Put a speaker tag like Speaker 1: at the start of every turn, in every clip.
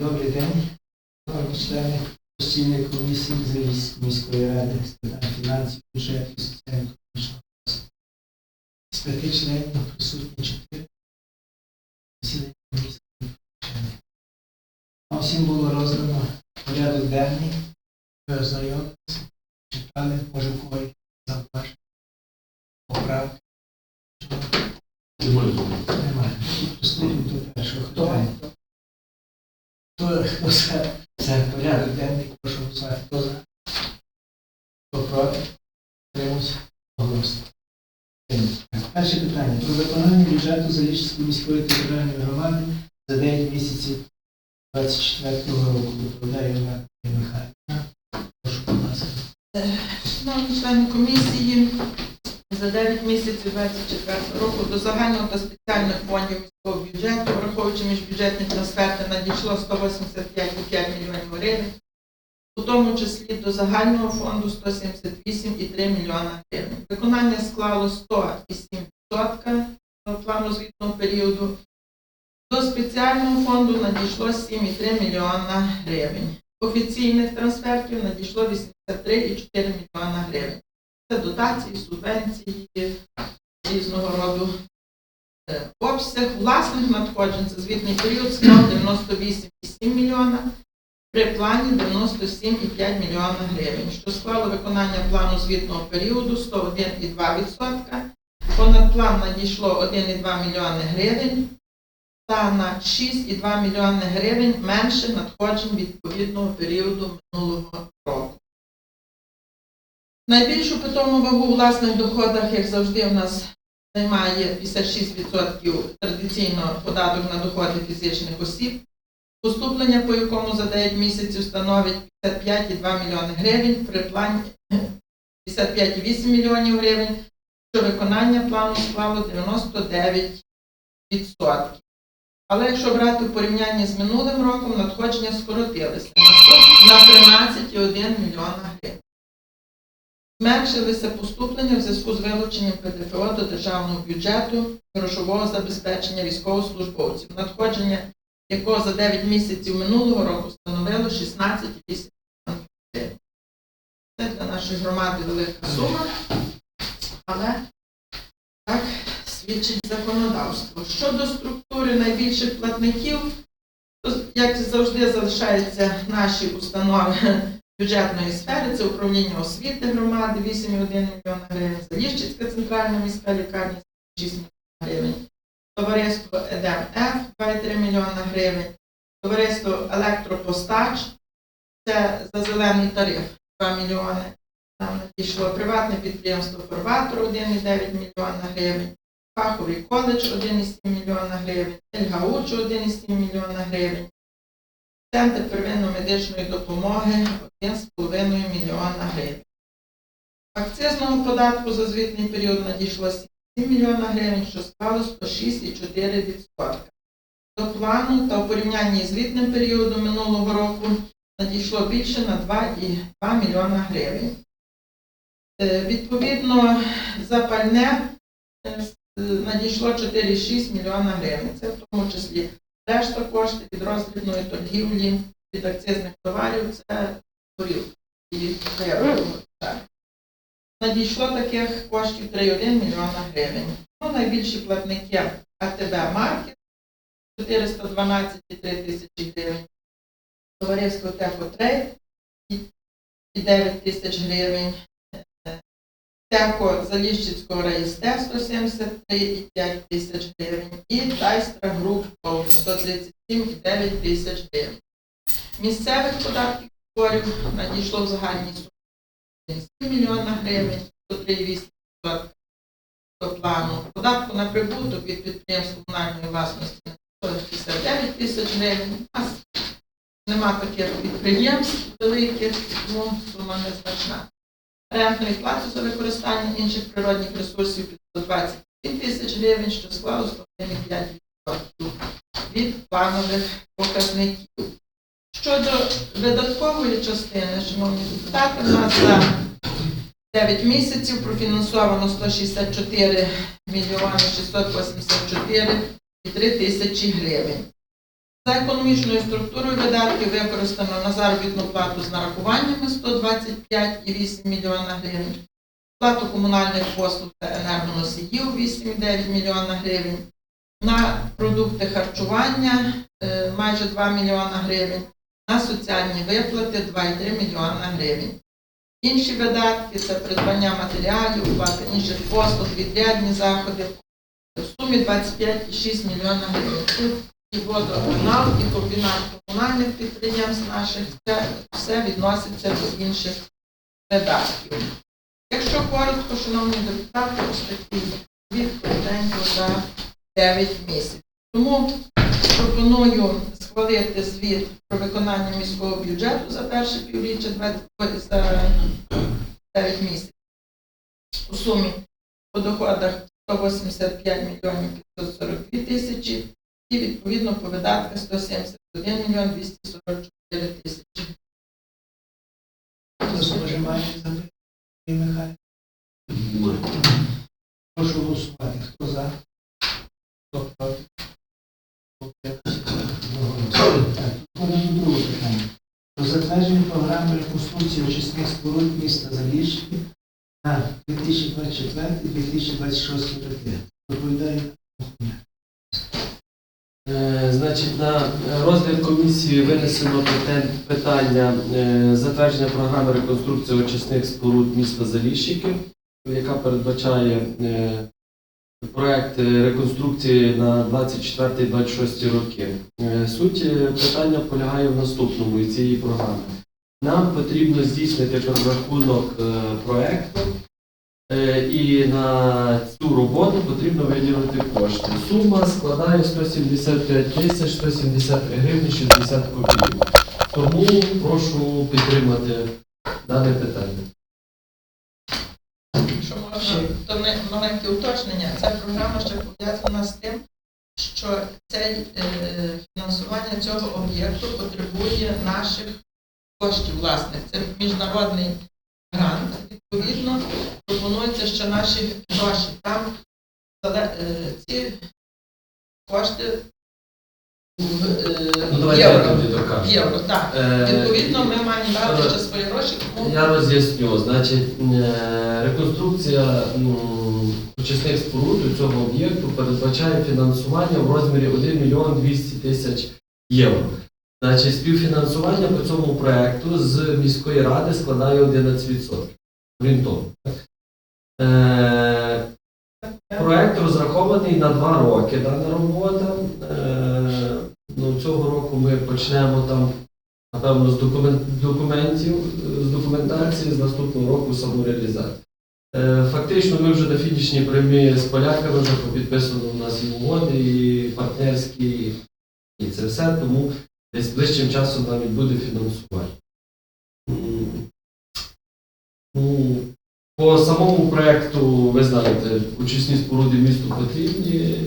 Speaker 1: Добрий день, члени постійної комісії з міської ради з питань фінансів, бюджету, соціально-економічного розвитку. З п'яти членів присутні чотири. Засідання комісії. Нам всім було роздано порядок денний. Ви ознайомилися, читали, може в кого якісь зауваження, поправки.
Speaker 2: Немає.
Speaker 1: Немає. Приступимо до першого питання. За, за порядок денний, прошу голосувати. Хто за? Хто проти? Тримусь. Перше питання. Про виконання бюджету Заліщицької міської територіальної громади за 9 місяців 24 року. Доповідає Івана Михайлівна. Прошу голосувати.
Speaker 3: Шановні члени комісії, за 9 місяців 24 року до загального та спеціальних фондів міського бюджету, враховуючи міжбюджетні трансферти, надійшло 185,5 мільйонів гривень, у тому числі до загального фонду 178,3 мільйона гривень. Виконання склало 100,7% плану звітного періоду. До спеціального фонду надійшло 7,3 мільйона гривень. Офіційних трансфертів надійшло 83,4 мільйона гривень. Це дотації, субвенції різного роду. Обсяг власних надходжень за звітний період склав 98,7 мільйона, при плані 97,5 мільйона гривень, що склало виконання плану звітного періоду 101,2%. Понад план надійшло 1,2 мільйони гривень та на 6,2 мільйони гривень менше надходжень відповідного періоду минулого року. Найбільшу питому вагу власних доходах, як завжди, у нас займає 56% традиційно податок на доходи фізичних осіб, поступлення по якому за 9 місяців становить 55,2 мільйони гривень, при плані 55,8 мільйонів гривень, що виконання плану склало 99%. Але якщо брати в порівнянні з минулим роком, надходження скоротилися на 13,1 мільйона гривень. Зменшилися поступлення в зв'язку з вилученням ПДФО до державного бюджету грошового забезпечення військовослужбовців, надходження якого за 9 місяців минулого року становило 16,8 мільйонів гривень. Це для нашої громади велика сума, але так свідчить законодавство. Щодо структури найбільших платників, як завжди, залишаються наші установи бюджетної сфери, це управління освіти громади 8,1 мільйона гривень, Заліщицька центральна міська лікарня 6 мільйонів гривень, товариство ЕДМФ 2,3 мільйона гривень, товариство Електропостач, це за зелений тариф 2 мільйони. Там надійшло приватне підприємство Форватор 1,9 мільйона гривень, Фаховий коледж 1,7 мільйона гривень, Ельгауч 1,7 мільйона гривень, Центр первинної медичної допомоги 1,5 мільйона гривень. Акцизного податку за звітний період надійшло 7 мільйона гривень, що склало 106,4%. До плану та у порівнянні з звітним періодом минулого року надійшло більше на 2,2 мільйона гривень. Е, Відповідно, за пальне е, е, надійшло 4,6 мільйона гривень. Це в тому числі решта коштів від роздрібної торгівлі, від акцизних товарів, це горілка і Надійшло таких коштів 3,1 мільйона гривень. Ну, найбільші платники АТБ Маркет 412,3 тисячі гривень. Товариство Техотрейд і 9 тисяч гривень. Теко Заліщицького РАїСТ 173,5 тисяч гривень і Тайстра Груп 137,9 тисяч гривень. Місцевих податків зборів надійшло в загальній сумі 7 мільйона гривень, 103,8% до плану. Податку на прибуток від підприємств комунальної власності 159 тисяч гривень. У нас нема таких підприємств великих, тому сума незначна. Рентної плати за використання інших природних ресурсів під 127 тисяч гривень, що склало 105% від планових показників. Щодо видаткової частини, шановні депутати, у нас за 9 місяців профінансовано 164 мільйони 684 і 3 тисячі гривень. За економічною структурою видатків використано на заробітну плату з нарахуваннями 125,8 мільйона гривень, плату комунальних послуг та енергоносіїв 8,9 мільйона гривень, на продукти харчування е, майже 2 мільйона гривень, на соціальні виплати 2,3 мільйона гривень. Інші видатки це придбання матеріалів, оплата інших послуг, відрядні заходи в сумі 25,6 мільйона гривень. І водоканал, і комбінат комунальних підприємств наших, це все відноситься до інших видатків. Якщо коротко, шановні депутати, ось такий звіт за 9 місяців. Тому пропоную схвалити звіт про виконання міського бюджету за перше півріччя 20 за 9 місяців. У сумі по доходах 185 мільйонів 542 тисячі і відповідно по видатках 171 мільйон 244 тисячі.
Speaker 1: Хто споживає запитання? Михайло? Прошу голосувати. Хто за? Хто проти? Переходимо до другого питання. Про затвердження програми реконструкції очисних споруд міста Заліщики на 2024-2026 роки. Доповідає Михайло.
Speaker 2: Е, Значить, на розгляд комісії винесено питання е, затвердження програми реконструкції очисних споруд міста Заліщики, яка передбачає е, проект е, реконструкції на 24-26 роки. Е, Суть е, питання полягає в наступному із цієї програми. Нам потрібно здійснити перерахунок е, проекту Е, І на цю роботу потрібно виділити кошти. Сума складає 175 тисяч 173 гривні 60 копійок. Тому прошу підтримати дане питання.
Speaker 3: Якщо можна, то не- маленьке уточнення. Ця програма ще пов'язана з тим, що це е, фінансування цього об'єкту потребує наших коштів власних. Це міжнародний грант. Відповідно, пропонується, що наші гроші там е, ці кошти в е,
Speaker 2: Ну, давайте
Speaker 3: євро. В євро, так.
Speaker 2: Е,
Speaker 3: Відповідно, ми маємо дати ще свої гроші, тому
Speaker 2: Я роз'ясню. Значить, е, реконструкція м, очисних споруд у цього об'єкту передбачає фінансування в розмірі 1 мільйон 200 тисяч євро. Значить, співфінансування по цьому проекту з міської ради складає 11%. Орієнтовно. Проект розрахований на два роки. Дана робота. Е, ну, цього року ми почнемо там, напевно, з документ, документів, з документації, з наступного року самореалізації. Е, Фактично, ми вже на фінішній прямі з поляками вже підписано у нас і угоди, і партнерські, і це все, тому десь ближчим часом навіть буде фінансування. Ну, по самому проекту, ви знаєте, очисні споруди місту потрібні.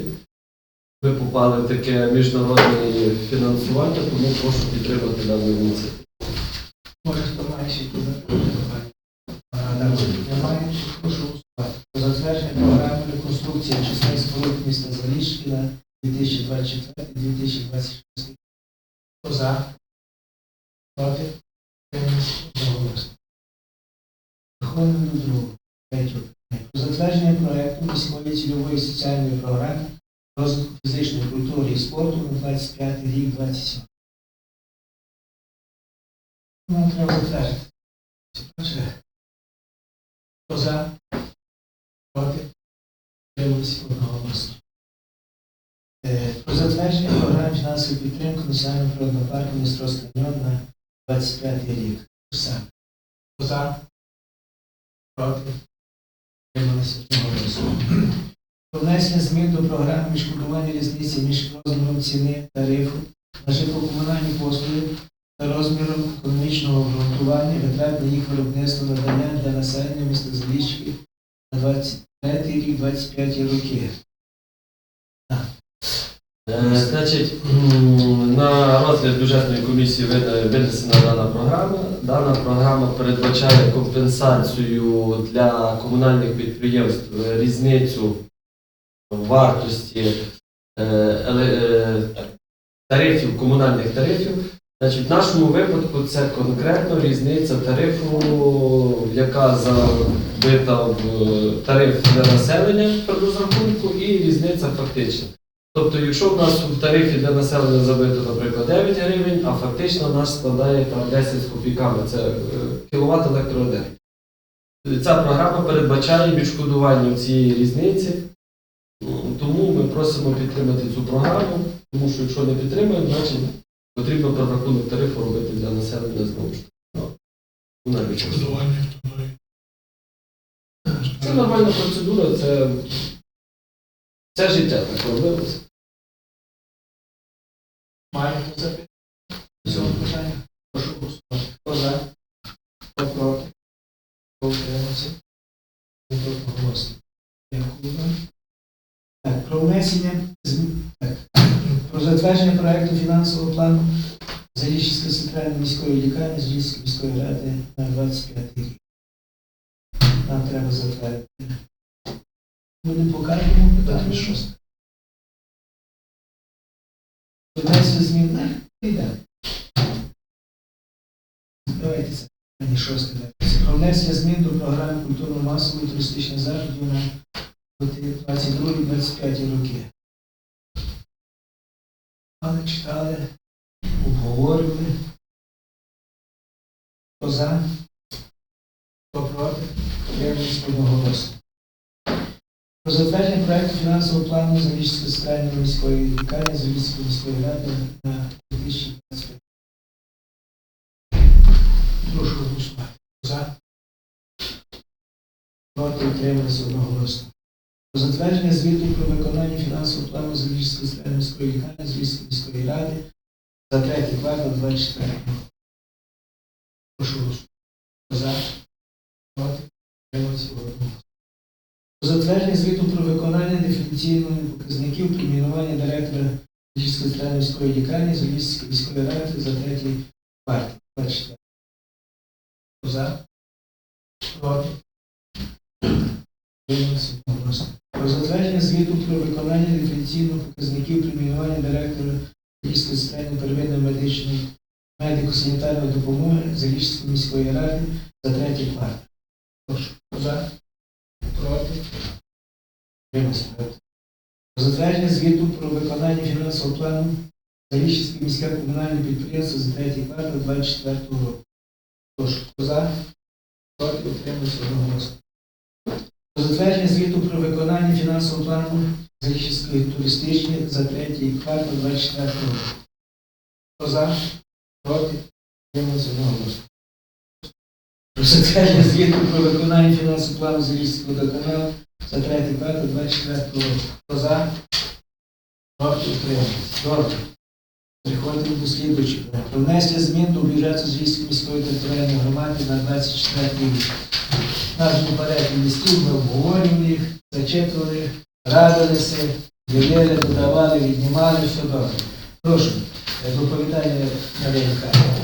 Speaker 2: Ви попали в таке міжнародне фінансування, тому прошу підтримати дану ініціативу.
Speaker 1: Може, хто має ще Немає. Прошу. Про затвердження програми реконструкції очисних споруд міста Заліщики на 2024-2026 Хто за? Проти? Переходимо до другого. Третього питання. Про затвердження проекту міської цільової соціальної програми розвитку фізичної культури і спорту на 25 рік 27. Нам треба затвердити. Хто за? Проти? Утримався одноголосно. Е, Про затвердження програми фінансової підтримки Національного природного парку Дністровський район на 25 рік. Все. За? Проти? Утрималися одноголосно. Про внесення змін до програми відшкодування різниці між розміром ціни тарифу на житлово-комунальні послуги та розміром економічного обґрунтування витрат на їх виробництво надання для населення міста Заліщики на 23 рік 25 роки.
Speaker 2: Е, Значить, на розгляд бюджетної комісії винесена дана програма. Дана програма передбачає компенсацію для комунальних підприємств е, різницю вартості е, тарифів, комунальних тарифів. Значить, в нашому випадку це конкретно різниця тарифу, яка забита в тариф для населення при розрахунку, і різниця фактична. Тобто, якщо в нас в тарифі для населення забито, наприклад, 9 гривень, а фактично в нас складає там 10 з копійками, це е, кіловат електроенергії. Ця програма передбачає відшкодування цієї різниці, тому ми просимо підтримати цю програму, тому що якщо не підтримуємо, значить потрібно прорахунок тарифу робити для населення знову ж таки. Ну. Це нормальна процедура, це, це життя так робилося.
Speaker 1: Маєте запитання? Прошу. Дякую вам. Так, про внесення про затвердження проекту фінансового плану Заліщицької центральної міської лікарні Заліщицької міської ради на 25 рік. Нам треба затвердити. Будемо по кожному питанню шосте. Внесли змін на йде. Давайте це мені шосте. Про внесення змін до програми культурно-масової туристичних заходів на 22-25 роки. Але читали, обговорювали. Хто за? Хто проти? Утримались одноголосно. Про затвердження проекту фінансового плану Завічської центральної міської лікарні Завічської міської ради на 2025. Прошу голосувати. За. Проти утрималися одноголосно. Про затвердження звіту про виконання фінансового плану Завічської центральної міської лікарні Завічської міської ради за третій квартал 24 року. Прошу голосувати. За. Проти утрималися одноголосно. Про затвердження звіту про виконання диференційних показників преміювання директора Львівської центральної міської лікарні з Львівської міської ради за третій квартал. 24. За. Проти. Про затвердження звіту про виконання диференційних показників преміювання директора Львівської центральної первинної медичної медико-санітарної допомоги з міської ради за третій квартал. Прошу. За. Проти. Про затвердження звіту про виконання фінансового плану Заліщицьке міське комунальне підприємство за третій квартал 24 року. Прошу, хто за? Проти утримався одноголосно. Про затвердження звіту про виконання фінансового плану Заліщицької туристичної за третій квартал 24 року. Хто за? Проти утримався одноголосно. Про затвердження звіту про виконання фінансового плану Заліщицького водоканалу за третій квартал 24 року. Хто за? Проти утримався. Добре. Переходимо до слідуючого. Про змін до бюджету Звільської міської територіальної громади на 24 рік. Наш попередній листів ми обговорювали їх, зачитували, радилися, ділили, додавали, віднімали, все добре. Прошу, е, доповідання Марія Михайлівна.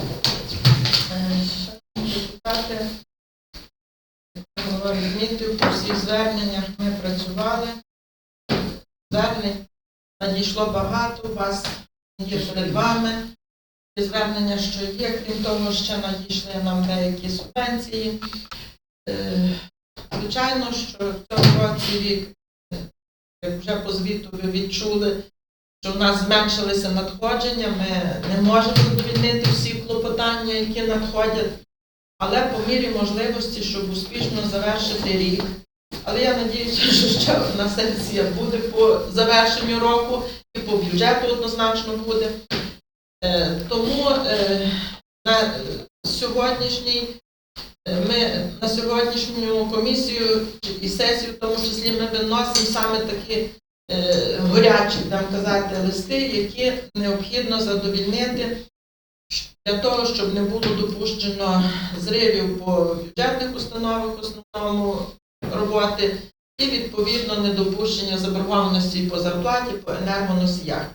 Speaker 3: Е, Шановні зверненнях ми працювали. Звернень надійшло багато, вас є перед вами. Ті звернення, що є, крім того, ще надійшли нам деякі субвенції. Е, Звичайно, що в цьому році рік, як вже по звіту ви відчули, що в нас зменшилися надходження, ми не можемо задовільнити всі клопотання, які надходять, але по мірі можливості, щоб успішно завершити рік. Але я надіюся, що ще одна сесія буде по завершенню року і по бюджету однозначно буде. Е, Тому е, на сьогоднішній е, ми на сьогоднішню комісію і сесію, в тому числі, ми виносимо саме такі горячі, там казати, листи, які необхідно задовільнити для того, щоб не було допущено зривів по бюджетних установах, основному роботи, і відповідно недопущення заборгованості по зарплаті, по енергоносіях.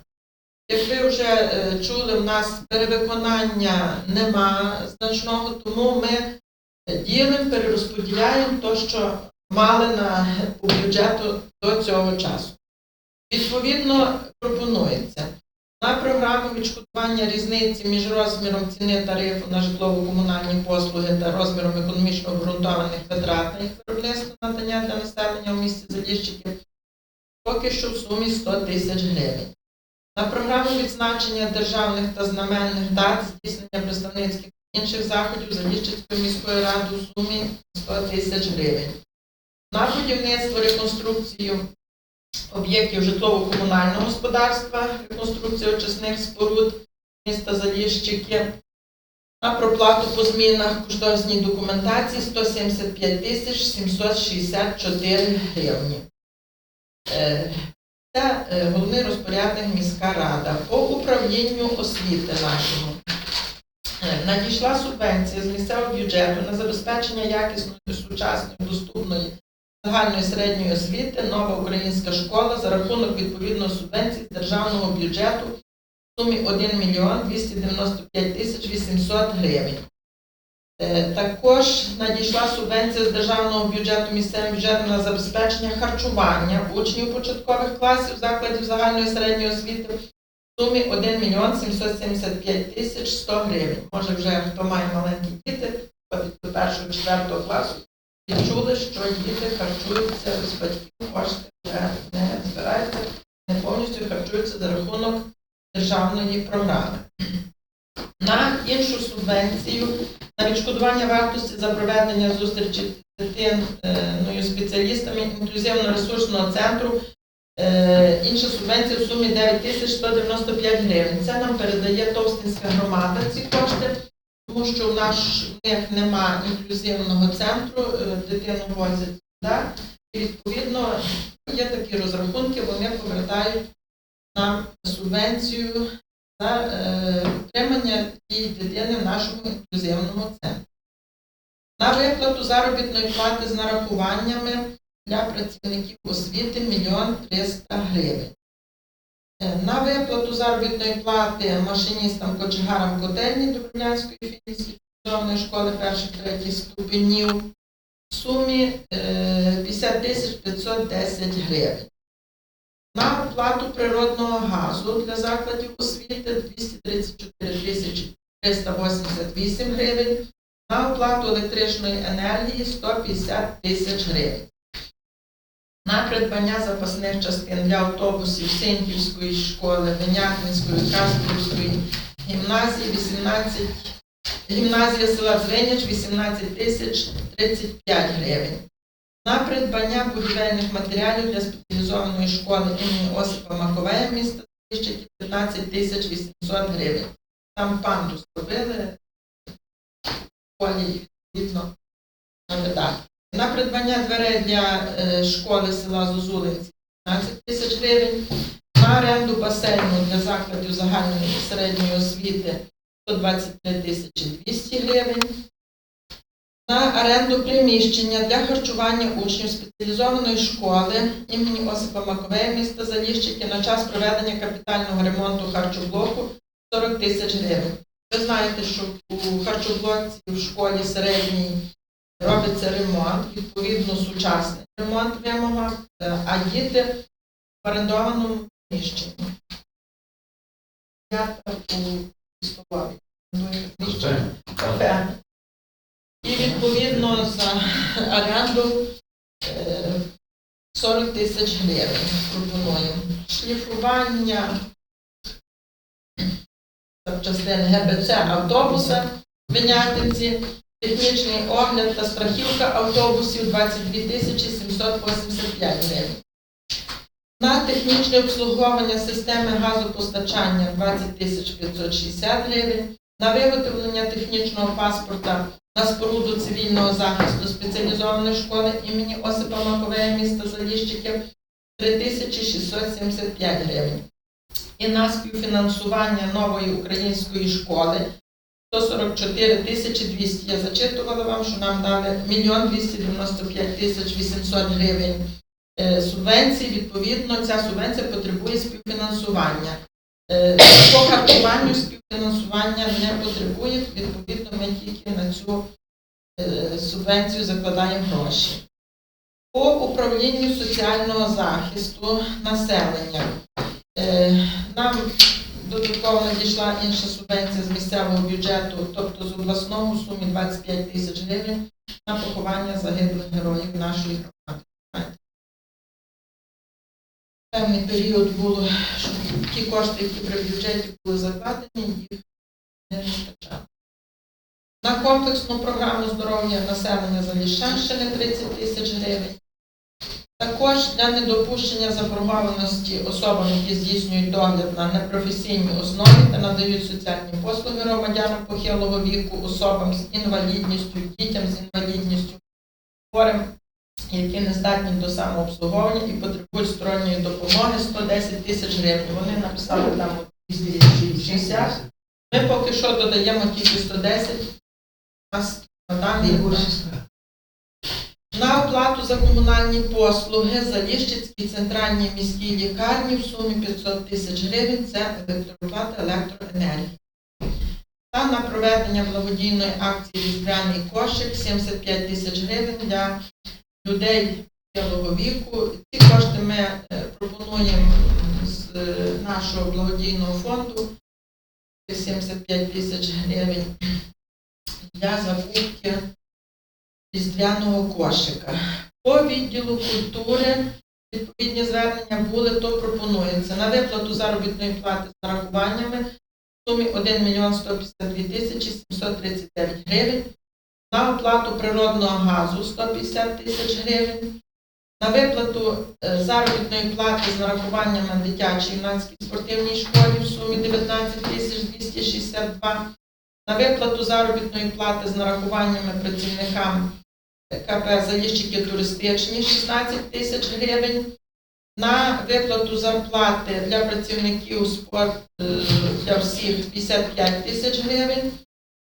Speaker 3: Як ви вже е, чули, в нас перевиконання нема значного, тому ми ділимо, перерозподіляємо те, що мали на бюджету до цього часу. Відповідно, пропонується На програму відшкодування різниці між розміром ціни тарифу на житлово-комунальні послуги та розміром економічно обґрунтованих витрат на їх виробництво надання для населення у місті Заліщики поки що в сумі 100 тисяч гривень. На програму відзначення державних та знаменних дат здійснення представницьких та інших заходів Заліщицької міської ради у сумі 100 тисяч гривень. На будівництво, реконструкцію об'єктів житлово-комунального господарства, реконструкцію очисних споруд міста Заліщики, на проплату по змінах кошторисній документації 175 тисяч 764 гривні. Е, Це е, головний розпорядник міська рада. По управлінню освіти нашому е, надійшла субвенція з місцевого бюджету на забезпечення якісної, сучасної, доступної загальної середньої освіти нова українська школа за рахунок відповідної субвенції з державного бюджету в сумі 1 мільйон 295 тисяч 800 гривень. Е, Також надійшла субвенція з державного бюджету місцевим бюджетом на забезпечення харчування учнів початкових класів закладів загальної середньої освіти в сумі 1 мільйон 775 тисяч 100 гривень. Може вже хто має маленькі діти, до першого четвертого класу, відчули, що діти харчуються з батьків, кошти не збираються, не повністю харчуються за рахунок державної програми. На іншу субвенцію на відшкодування вартості за проведення зустрічі з дитиною спеціалістами інклюзивно-ресурсного центру. Е, Інша субвенція в сумі 9 тисяч 195 гривень. Це нам передає Товстинська громада ці кошти, тому що в наш в них немає інклюзивного центру, е, дитину возять сюди. І відповідно є такі розрахунки, вони повертають нам субвенцію за е, утримання цієї дитини в нашому інклюзивному центрі. На виплату заробітної плати з нарахуваннями для працівників освіти 1 300 гривень. Е, На виплату заробітної плати машиністам кочегарам котельні Добровлянської філії спеціалізованої школи перших третіх ступенів в сумі е, 50 тисяч 510 гривень. На оплату природного газу для закладів освіти 234 тисячі 388 гривень. На оплату електричної енергії 150 тисяч гривень. На придбання запасних частин для автобусів Синьківської школи, Венятинської, Каспівської гімназії 18, гімназія села Дзвеніч 18 тисяч 35 гривень. На придбання будівельних матеріалів для спеціалізованої школи імені Осипа Маковея міста Заліщики 15 тисяч 800 гривень. Там пандус робили в школі відповідно на видатки. На придбання дверей для е, школи села Зозулинці 15 тисяч гривень. На оренду басейну для закладів загальної і середньої освіти 123 тисячі 200 гривень. На оренду приміщення для харчування учнів спеціалізованої школи імені Осипа Маковея міста Заліщики на час проведення капітального ремонту харчоблоку 40 тисяч гривень. Ви знаєте, що у харчоблоці в школі середній робиться ремонт, відповідно сучасний ремонт вимога, е, а діти в орендованому приміщенні. Я у столові. Кафе. І відповідно за оренду е, 40 тисяч гривень пропонуємо. Шліфування запчастин ГБЦ автобуса в Винятинці, технічний огляд та страхівка автобусів 22 тисячі 785 гривень. На технічне обслуговування системи газопостачання 20 тисяч 560 гривень. На виготовлення технічного паспорта на споруду цивільного захисту спеціалізованої школи імені Осипа Маковея міста Заліщиків 3675 гривень. І на співфінансування нової української школи 144 тисячі 200. Я зачитувала вам, що нам дали 1 295 тисяч 800 гривень е, субвенції. Відповідно, ця субвенція потребує співфінансування. Е, По харчуванню співфінансування не потребує, відповідно, ми тільки на цю е, субвенцію закладаємо гроші. По управлінню соціального захисту населення нам додатково надійшла інша субвенція з місцевого бюджету, тобто з обласного в сумі 25 тисяч гривень на поховання загиблих героїв нашої громади. Певний період було, що ті кошти, які при бюджеті були закладені, їх не вистачало. На комплексну програму здоров'я населення Заліщанщини 30 тисяч гривень. Також для недопущення заборгованості особам, які здійснюють догляд на непрофесійній основі та надають соціальні послуги громадянам похилого віку, особам з інвалідністю, дітям з інвалідністю, хворим, які не здатні до самообслуговування і потребують сторонньої допомоги 110 тисяч гривень. Вони написали там 260. Ми поки що додаємо тільки 110. У нас момент
Speaker 1: страх.
Speaker 3: На оплату за комунальні послуги Заліщицькій центральній міській лікарні в сумі 500 тисяч гривень це електроплата електроенергії. Та на проведення благодійної акції Різдвяний кошик 75 тисяч гривень для людей похилого віку. Ці кошти ми е, пропонуємо з е, нашого благодійного фонду 75 тисяч гривень для закупки різдвяного кошика. По відділу культури відповідні звернення були, то пропонується на виплату заробітної плати з нарахуваннями в сумі 1 мільйон 152 тисячі 739 гривень, на оплату природного газу 150 тисяч гривень, на виплату е, заробітної плати з нарахуваннями дитячій юнацькій спортивній школі в сумі 19 тисяч 262, на виплату заробітної плати з нарахуваннями працівникам КП Заліщики туристичні 16 тисяч гривень, на виплату зарплати для працівників спорт е, для всіх 55 тисяч гривень,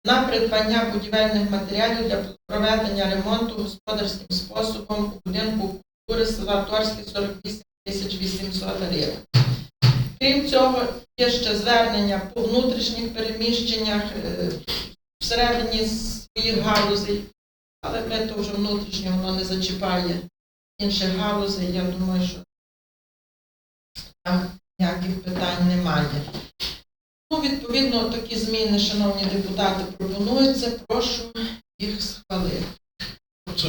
Speaker 3: на придбання будівельних матеріалів для проведення ремонту господарським способом у будинку культури села Торське 48 тисяч 800 гривень. Крім цього, є ще звернення по внутрішніх переміщеннях е, всередині своїх галузей, але ми то вже внутрішньо воно не зачіпає інших галузей. Я думаю, що там ніяких питань немає. Ну, відповідно, такі зміни, шановні депутати, пропонуються. Прошу їх схвалити.
Speaker 4: Це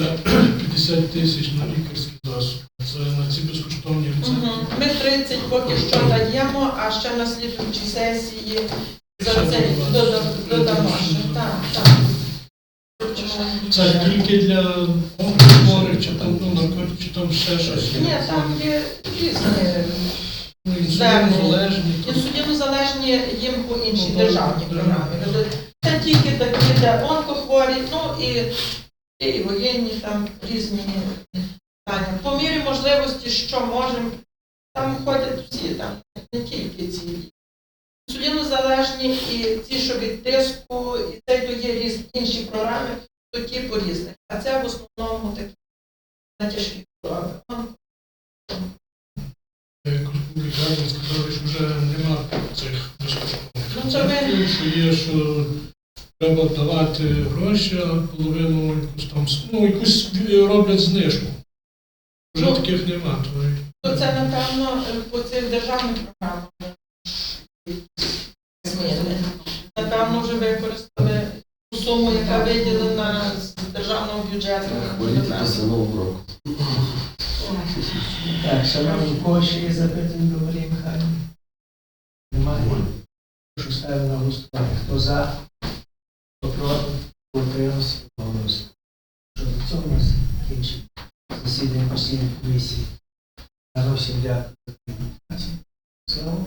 Speaker 4: 50 тисяч на лікарські засоби. Це на ці безкоштовні рецепти.
Speaker 3: Мгм. Ми 30 поки що даємо, а ще на слідуючій сесії за це дода- додамо. Так, так.
Speaker 4: Це тільки для онкохворих, чи там ну, наркотиків, чи там ще щось.
Speaker 3: Ні, там є різні.
Speaker 4: Ну, інсулінозалежні. там.
Speaker 3: Інсулінозалежні їм по іншій
Speaker 4: Ну,
Speaker 3: державній програмі. Це тільки такі, де онкохворі, ну і, і воєнні там різні питання. По мірі можливості, що можемо, там ходять всі, там не тільки ці. Інсулінозалежні і ці, що від тиску, і це то є різні інші програми, то ті по різних. А це в основному такі на тяжкі хвороби.
Speaker 4: Лікарні сказали, що вже нема цих безкоштовних
Speaker 3: Ну, це ви-
Speaker 4: що є, що треба давати гроші, а половину якусь там, ну, якусь роблять знижку. Вже
Speaker 3: Ну.
Speaker 4: таких нема. То
Speaker 3: це, напевно, по цих державних програмах. Напевно, вже використали ту суму, яка виділена з державного бюджету.
Speaker 2: Після нового року.
Speaker 1: Так, шановні, кого ще є запитання до Марії Михайлівни? Немає. Прошу ставити на голосування. Хто за, проти, утримався, голосує. Що до цього у нас кінчить засідання постійної комісії. Я всім дякую. Слава